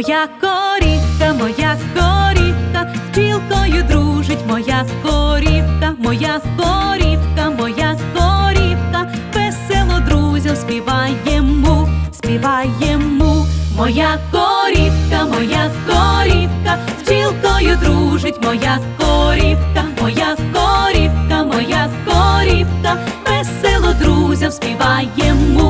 Моя корівка, моя корівка, з бджілкою дружить моя корівка, моя корівка, моя корівка, весело друзям співаємо, співаємо. Моя корівка, моя корівка, з бджілкою дружить моя корівка, моя корівка, моя корівка, весело друзям співаємо.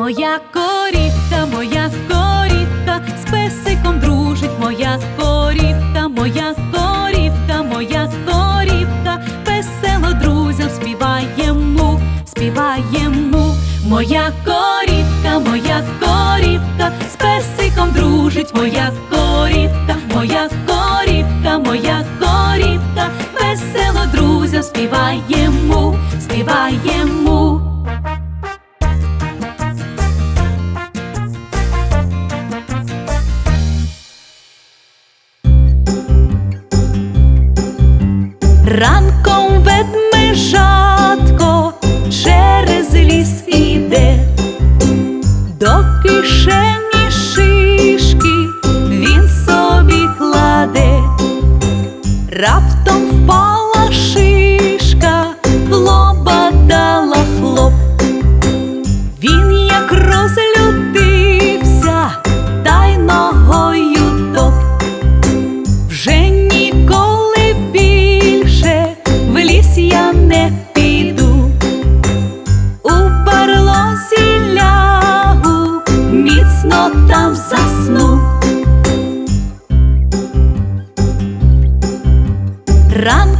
Моя корівка, моя корівка, з песиком дружить моя корівка, моя корівка, моя корівка, весело друзям співаємо, співаємо. Моя корівка, моя корівка, з песиком дружить моя корівка, моя корівка, моя корівка, весело друзям співаємо, співаємо. Раптом впала шишка, в лоба дала хлоп. Він як розлютився, та й ногою топ. Вже ніколи більше в ліс я не піду. У барлозі лягу, міцно Ранки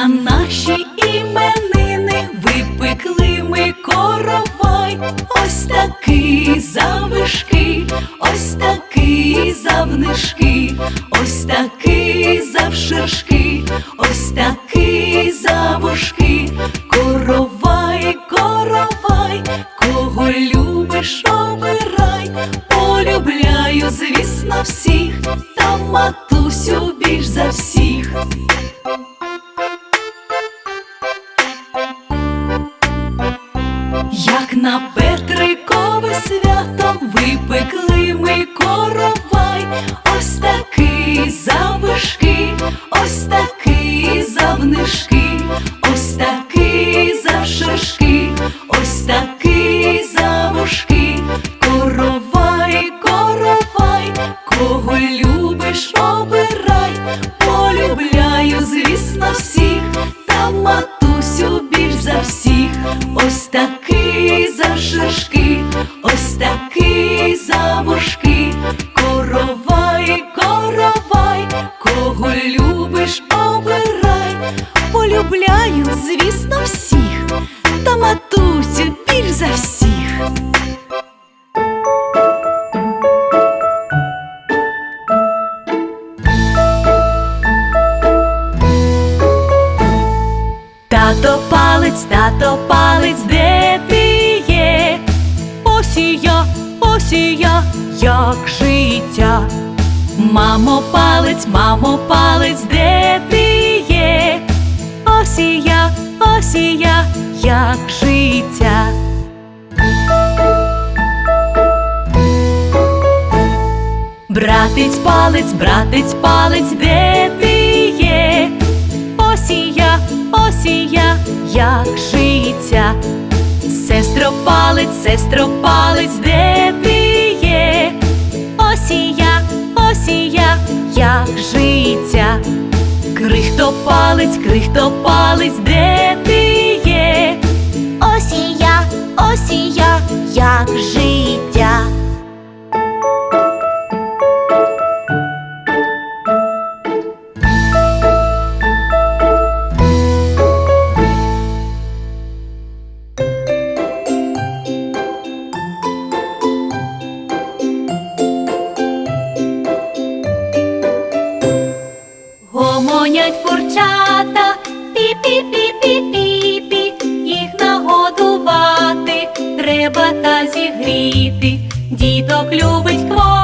На наші іменини випекли ми коровай, ось такий завишки, ось такий завнишки, ось такий завширшки, ось такий завушки, коровай, коровай, кого любиш, обирай, полюбляю, звісно, всіх, та матусю більш за всіх. Та матусю більш за всіх. Тато палець, тато палець, де ти є? Ось і я, ось і я, як життя. Мамо палець, мамо палець, де ти є? Ось і я, ось і я, як життя. Братець палець, братець палець, де ти є? Ось і я, ось і я, як життя. Сестро палець, сестро палець, де ти є? Ось і я, ось і я, як життя. Крихто палець, крихто палець, де ти як життя. Гомонять курчата, треба та зігріти. Діток любить квочка,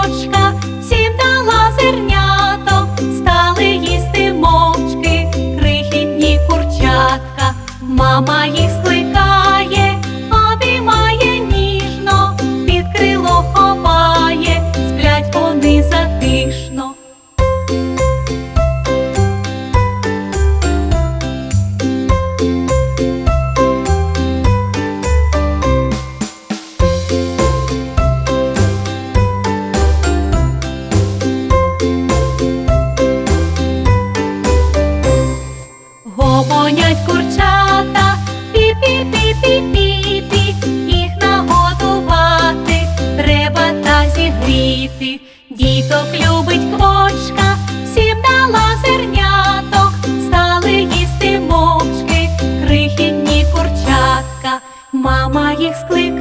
гонять курчата, пі-пі-пі-пі-пі. їх нагодувати, треба та зігріти, діток любить квочка, всім дала зерняток, стали їсти мовчки, крихітні курчатка, мама їх скликала.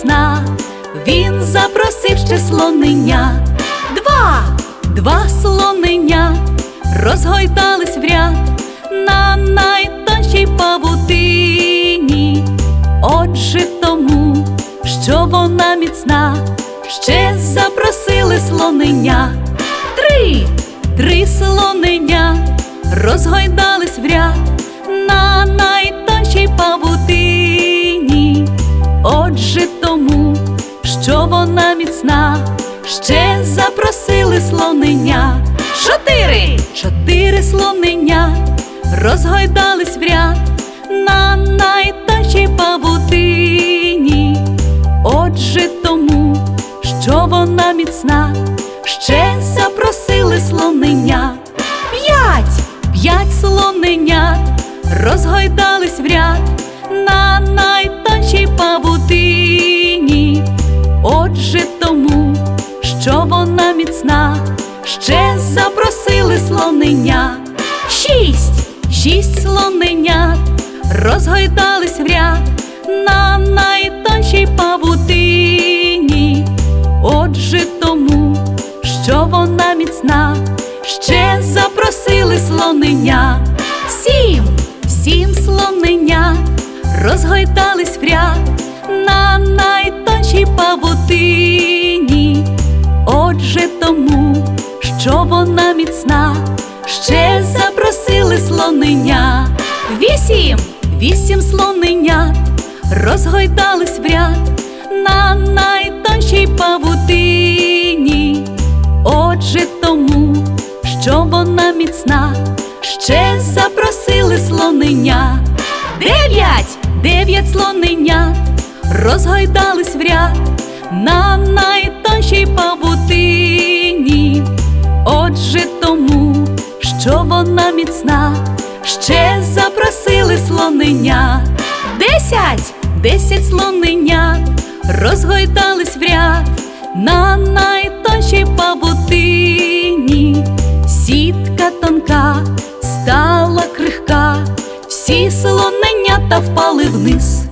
Міцна, він запросив ще слонення. Два, два слонення розгойдались в ряд на найтоншій павутині. Отже, тому, що вона міцна, ще запросили слонення. Три, три слонення розгойдались в ряд на найтоншій павутині. Що вона міцна, ще запросили слонення. Чотири, чотири слонення розгойдались в ряд на найтоншій павутині. Отже, тому, що вона міцна, ще запросили слонення. П'ять, п'ять слоненят розгойдались в ряд на найтоншій павутині. Що вона міцна, ще запросили слонення. Шість, шість слоненят розгойдались в ряд на найтоншій павутині. Отже, тому, що вона міцна, ще запросили слонення. Сім, сім слоненят розгойдались в ряд на найтоншій павутині. Отже, тому, що вона міцна, ще запросили слонення. Вісім, вісім слоненят розгойдались в ряд на найтоншій павутині. Отже, тому, що вона міцна, ще запросили слонення. Дев'ять, дев'ять слоненят розгойдались в ряд на найтоншій павутині. міцна, ще запросили слонення. Десять, десять слонення розгойдались в ряд на найтоншій павутині. Сітка тонка стала крихка, всі слоненята впали вниз.